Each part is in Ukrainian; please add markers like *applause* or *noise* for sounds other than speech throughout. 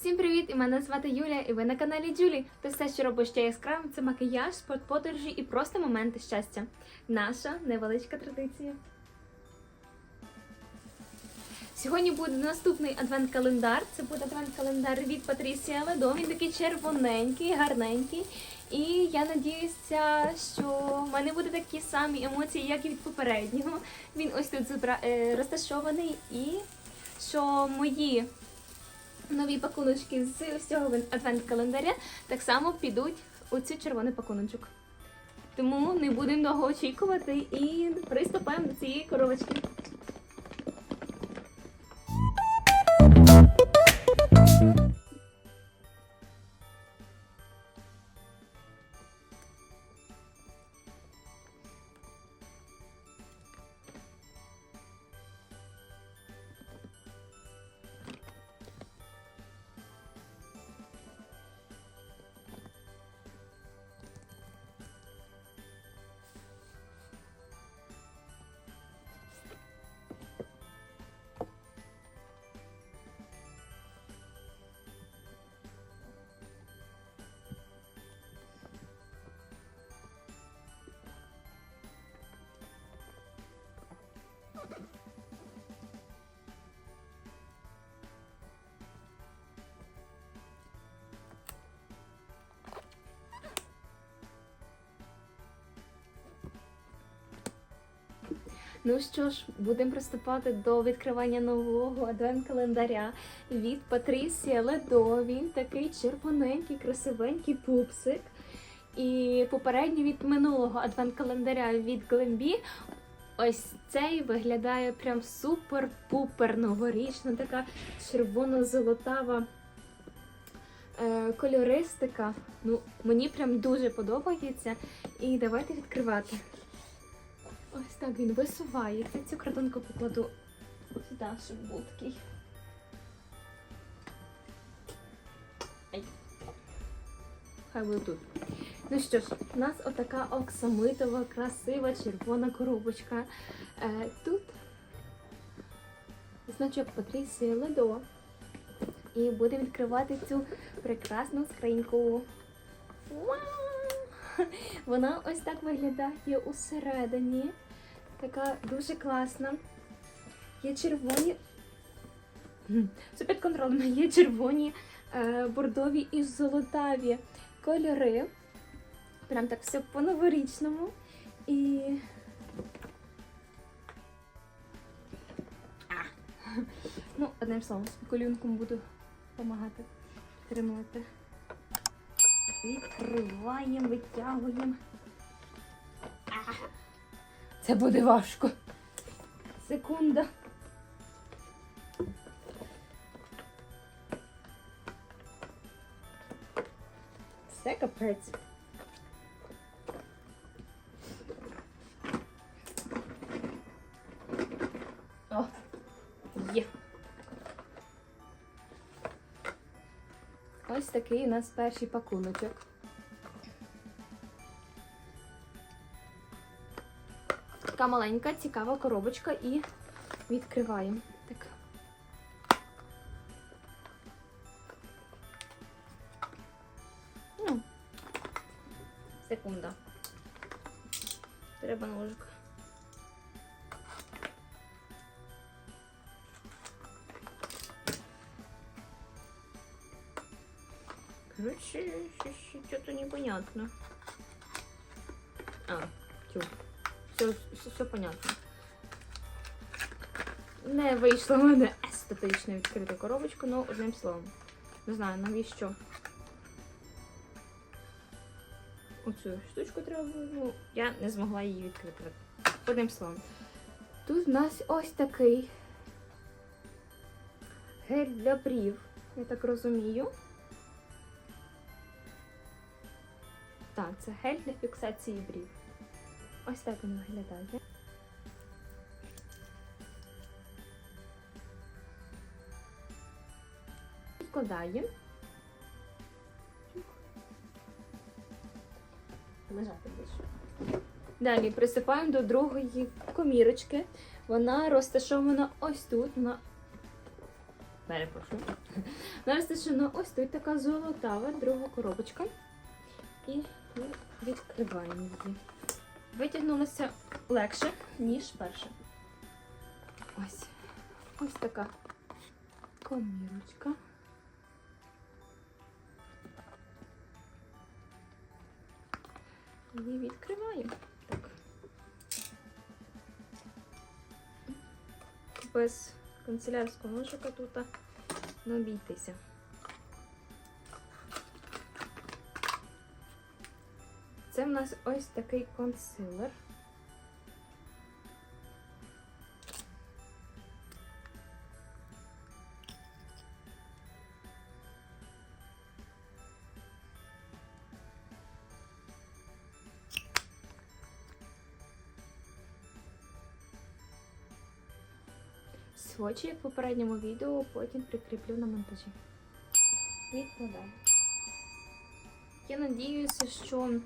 Всім привіт! І мене звати Юлія, і ви на каналі Джулі. Ти все, що робиш ще яскравим, це макіяж, спорт подорожі і просто моменти щастя. Наша невеличка традиція. Сьогодні буде наступний адвент-календар. Це буде адвент-календар від Патрісія Ледо. Він такий червоненький, гарненький. І я надіюся, що в мене будуть такі самі емоції, як і від попереднього. Він ось тут е, розташований, і що мої нові пакуночки з ось адвент-календаря так само підуть у цю червоний пакуночок. Тому не будемо довго очікувати і приступаємо до цієї коробочки. Ну що ж, будемо приступати до відкривання нового адвент-календаря від Патрісія Ледо. Він такий червоненький, красивенький пупсик. І попередній від минулого адвент-календаря від Глембі. Ось цей виглядає прям супер-пупер новорічна, така червоно-золотава е, кольористика. Ну, мені прям дуже подобається. І давайте відкривати. Ось так він висувається. Цю картонку покладу сюди, щоб був такий. Ай. Хай буде тут. Ну що ж, у нас отака оксамитова, красива червона коробочка. Е, тут значок Патрісія Ледо. І будемо відкривати цю прекрасну скриньку. Вау! Вона ось так виглядає усередині. Така дуже класна. Є червоні. Все під контролем. Є червоні, е, бордові і золотаві кольори. Прям так все по-новорічному. І. Ну, одним словом, спекулюнком буду допомагати підтримувати. Відкриваємо, витягуємо. Це буде важко. Секунда. Все капець. Ось такий у нас перший пакуночок. Маленька, цікава коробочка і відкриваємо. Так. Ну, секунда. Треба ножик. Короче, что-то непонятно. А, тю. Все, все, все понятно. Не вийшло в мене естетично відкрити коробочку, ну одним словом. Не знаю, навіщо. Оцю штучку треба було. Ну, я не змогла її відкрити. Одним словом. Тут в нас ось такий гель для брів, я так розумію. Так, це гель для фіксації брів. Ось так він виглядає. Вкладаємо. Лежати більше. Далі приступаємо до другої комірочки. Вона розташована ось тут. На... Перепрошую. Вона розташована ось тут така золотава, друга коробочка. І відкриваємо її. Витягнулося легше, ніж перша. Ось. Ось така комірочка. Її відкриваємо. Так. Без канцелярського ножика тут не обійтися. Це в нас ось такий консилер. Свочі, як в попередньому відео, потім прикріплю на монтажі. Відкладаю. Я надіюся, що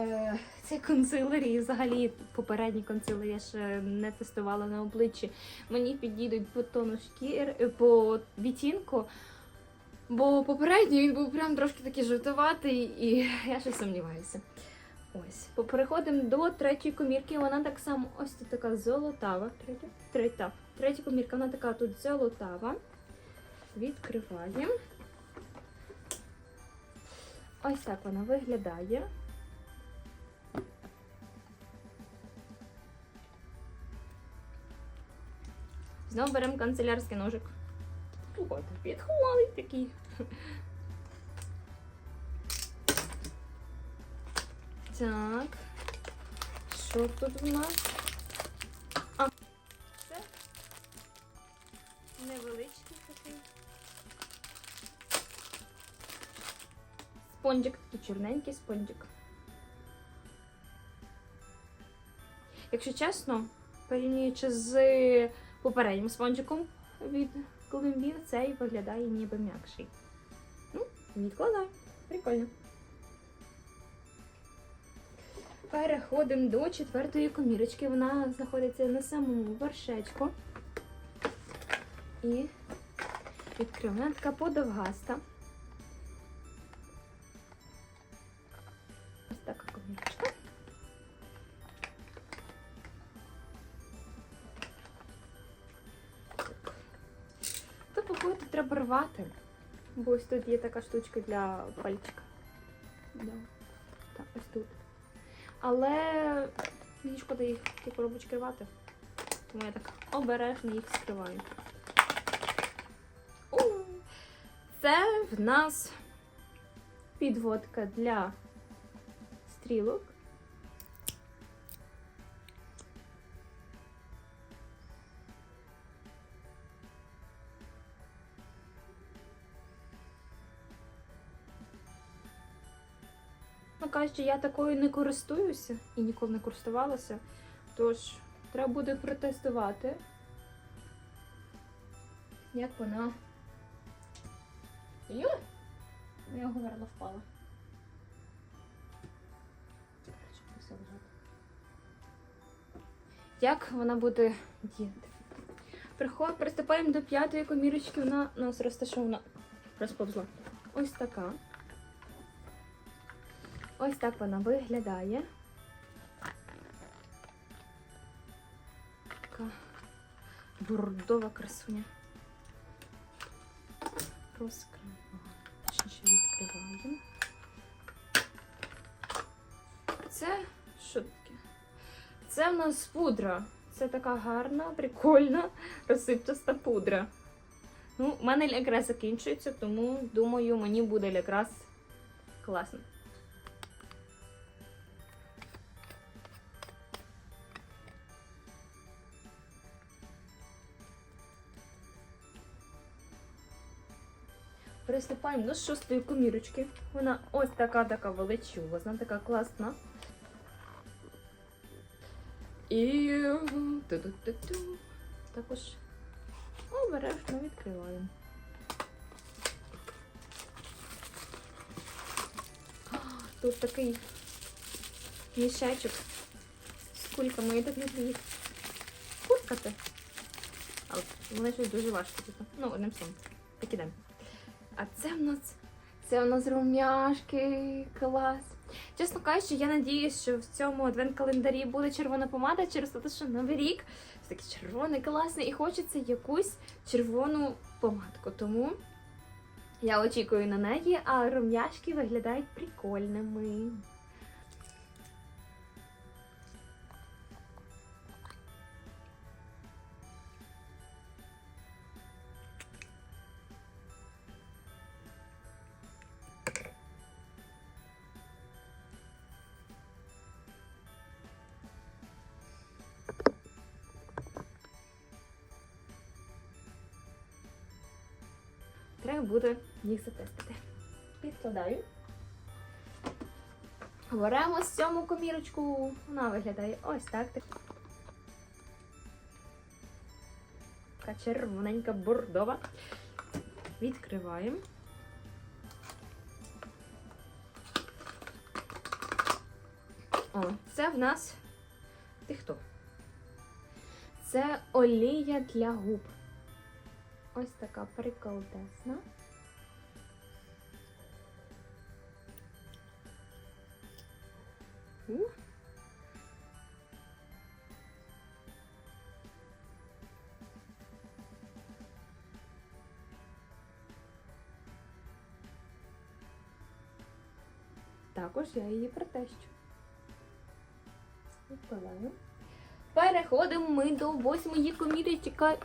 е, цей консилер і взагалі попередній консилер я ще не тестувала на обличчі. Мені підійдуть по тону шкір, е, по відтінку. Бо попередній він був прям трошки такий жовтуватий, і я ще сумніваюся. Ось. Переходимо до третьої комірки. Вона так само ось тут така золотава. Третя? Третя. Третя комірка, вона така тут золотава. Відкриваємо. Ось так вона виглядає. Знову беремо канцелярський ножик. От, підходить такий. Так. Що тут у нас? А, це невеличкий такий. Спонжик, такий чорненький спонжик. Якщо чесно, порівнюючи з попереднім спонжиком від колумбір, цей виглядає ніби м'якший. Ну, відкладаю. Прикольно. Переходимо до четвертої комірочки. Вона знаходиться на самому вершечку. І відкриваємо. Така подовгаста. То треба рвати. Бо ось тут є така штучка для пальчика. Да. Так, ось тут. Але мені шкода їх ті коробочки рвати. Тому я так обережно їх скриваю. У, Це в нас підводка для стрілок. Кажучи, я такою не користуюся і ніколи не користувалася. Тож, треба буде протестувати, як вона. Йой! Я говерла впала. Як вона буде діяти? Приход, приступаємо до п'ятої комірочки. Вона у нас розташована. Розповзла. Ось така. Ось так вона виглядає. Така бордова красуня. Розкриваємо. Точніше відкриваємо. Це що таке? Це в нас пудра. Це така гарна, прикольна, розсипчаста пудра. Ну, у мене якраз закінчується, тому думаю, мені буде якраз класно. Приступаємо до шостої комірочки. Вона ось така така величезна, така класна. І ту-ту-ту-ту. також обережно відкриваємо. Тут такий мішечок з кульками. Я так люблю їх фуркати. Але вони щось дуже важкі. типу. Ну, одним словом. Викидаємо. А це в нас це в нас румяшки. Клас. Чесно кажучи, я надіюсь, що в цьому адвент-календарі буде червона помада через те, що новий рік все такий червоний, класний, і хочеться якусь червону помадку. Тому я очікую на неї, а рум'яшки виглядають прикольними. Буде їх затестити. Підкладаю. Беремо сьому комірочку. Вона виглядає ось так. Така червоненька бордова. Відкриваємо. О, це в нас. Ти хто? Це олія для губ. Ось така приколдесна. Також я її протещу. Відкладаю. Переходимо ми до восьмої комірочки.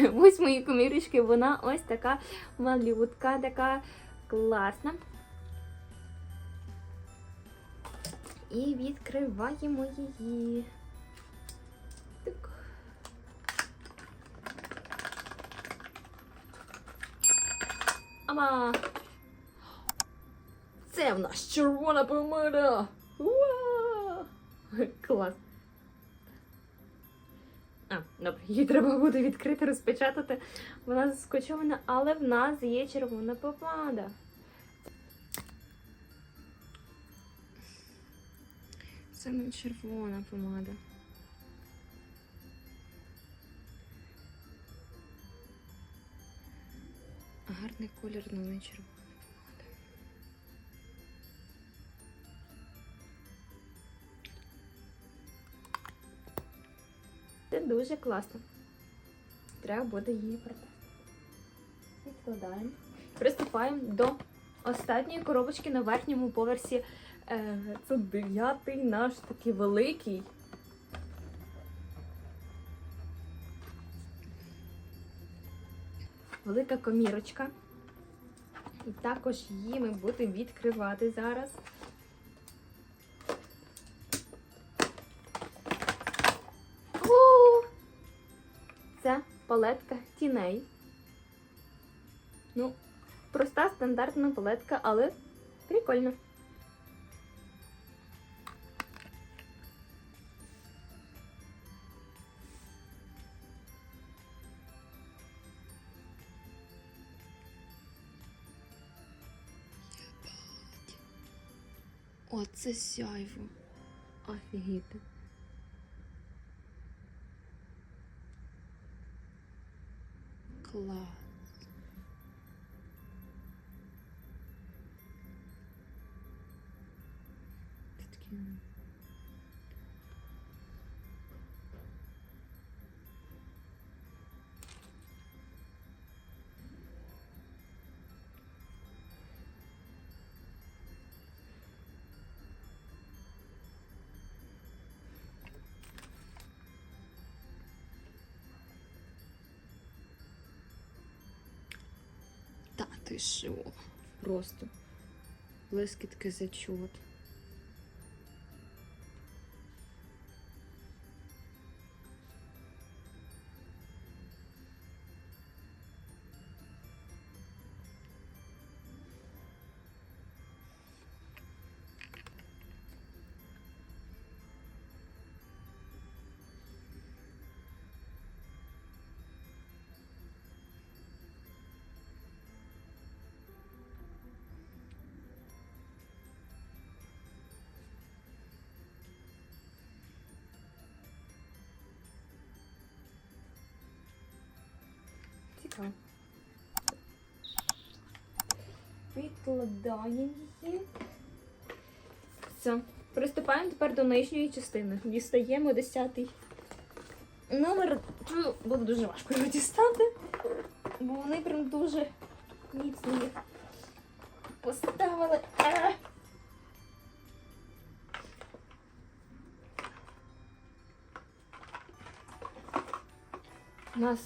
*laughs* Восьмої комірочки. Вона ось така малютка, така класна. І відкриваємо її. Так. Ама! Це в нас червона помада! Уа! Клас! А, добре, її треба буде відкрити, розпечатати. Вона заскочована, але в нас є червона помада. Це не червона помада. Гарний колір, але не червона Це дуже класно. Треба буде її протестити. Відкладаємо. Приступаємо до останньої коробочки на верхньому поверсі. Е, Це дев'ятий наш такий великий. Велика комірочка. І також її ми будемо відкривати зараз. Палетка тіней. Ну, проста стандартна палетка, але прикольно. Оце сяйво. Офігіти. Клас. Ти що? Просто блискітки зачот. Квітка. Відкладаємо її. Все. Приступаємо тепер до нижньої частини. Дістаємо 10-й номер. Буде дуже важко його дістати, бо вони прям дуже міцні поставили. Е. У нас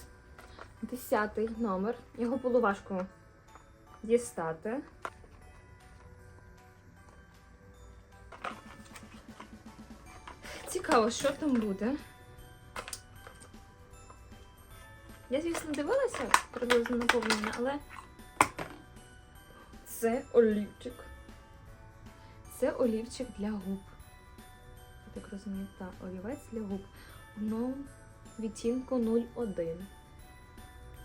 десятий номер. Його було важко дістати. Цікаво, що там буде. Я, звісно, дивилася приблизно наповнення, але це олівчик. Це олівчик для губ. Я так розумію, так, олівець для губ. Воно відтінку 01.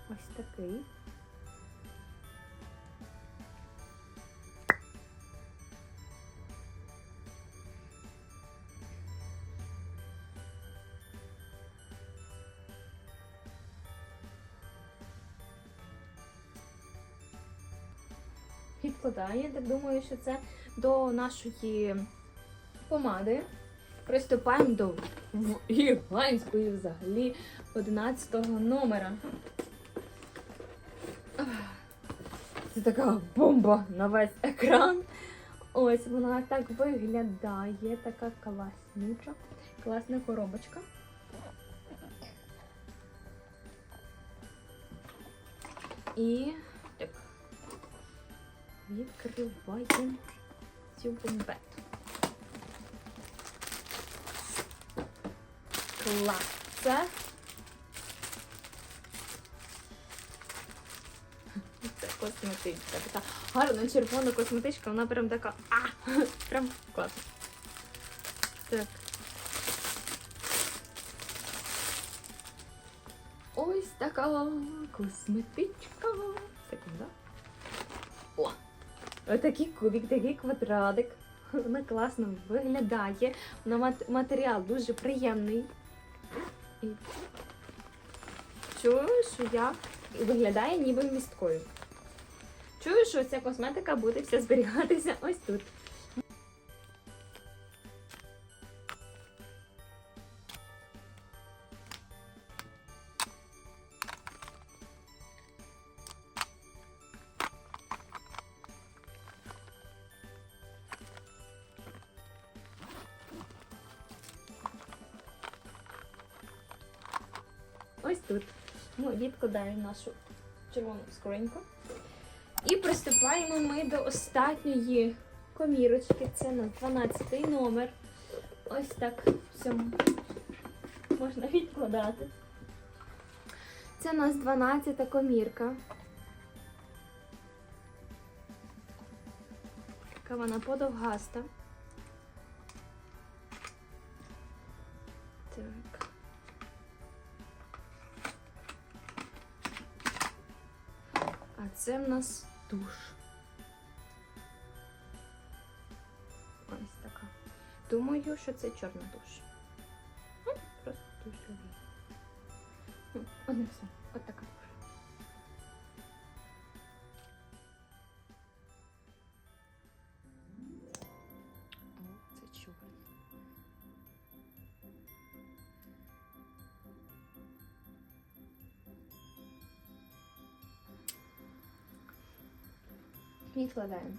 Ось такий. Відкладаю. Я так думаю, що це до нашої помади. Приступаємо до гігантської взагалі 11 номера. Така бомба на весь екран. Ось вона так виглядає, така класнюча, класна коробочка. І так. Відкриваємо цю бомбету. Клас. Це. Косметичка. Така гарна червона косметичка, вона прям така. А! *laughs* Прям класно. Так. Ось така косметичка. Секунда. О! Отакий кубик, такий квадратик. *laughs* Вона класно виглядає. Вона мат- матеріал дуже приємний. І чую, що я виглядає ніби місткою. Чую, що ця косметика буде вся зберігатися ось тут. Ось тут. Ми відкладаємо нашу червону скриньку. І приступаємо ми до останньої комірочки. Це на 12 номер. Ось так все можна відкладати. Це у нас 12 комірка. Така вона подовгаста. Так. А це в нас душ. Ось така. Думаю, що це чорна душ. Ну, Просто. Ну, Одне все. Відкладаємо.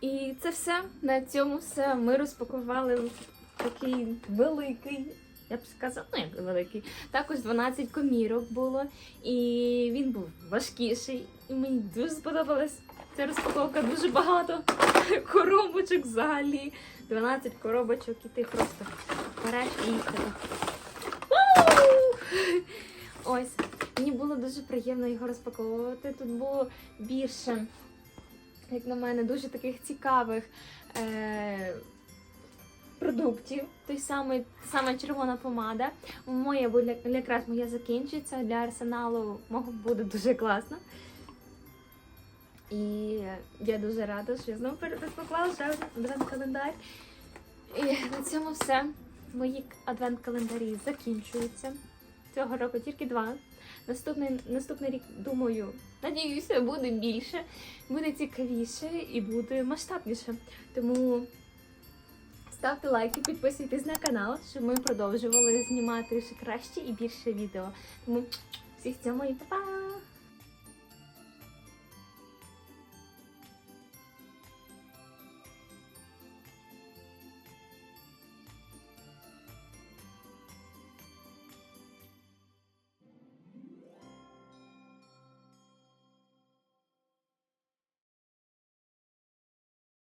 І це все. На цьому все. Ми розпакували такий великий, я б сказала, ну як великий. Також 12 комірок було. І він був важкіший. І мені дуже сподобалась ця розпаковка. Дуже багато коробочок взагалі. 12 коробочок, і ти просто береш і їх Ось. Мені було дуже приємно його розпаковувати. Тут було більше, як на мене, дуже таких цікавих е- продуктів. Той самий, сама червона помада. Моя якраз моя закінчиться. Для арсеналу мого буде дуже класно. І я дуже рада, що я знову розпакувала ще адвент-календар. І на цьому все. Мої адвент-календарі закінчуються. Цього року тільки два. Наступний, наступний рік, думаю, надіюся, буде більше, буде цікавіше і буде масштабніше. Тому ставте лайки, підписуйтесь на канал, щоб ми продовжували знімати ще краще і більше відео. Тому всіх цьому і па-па!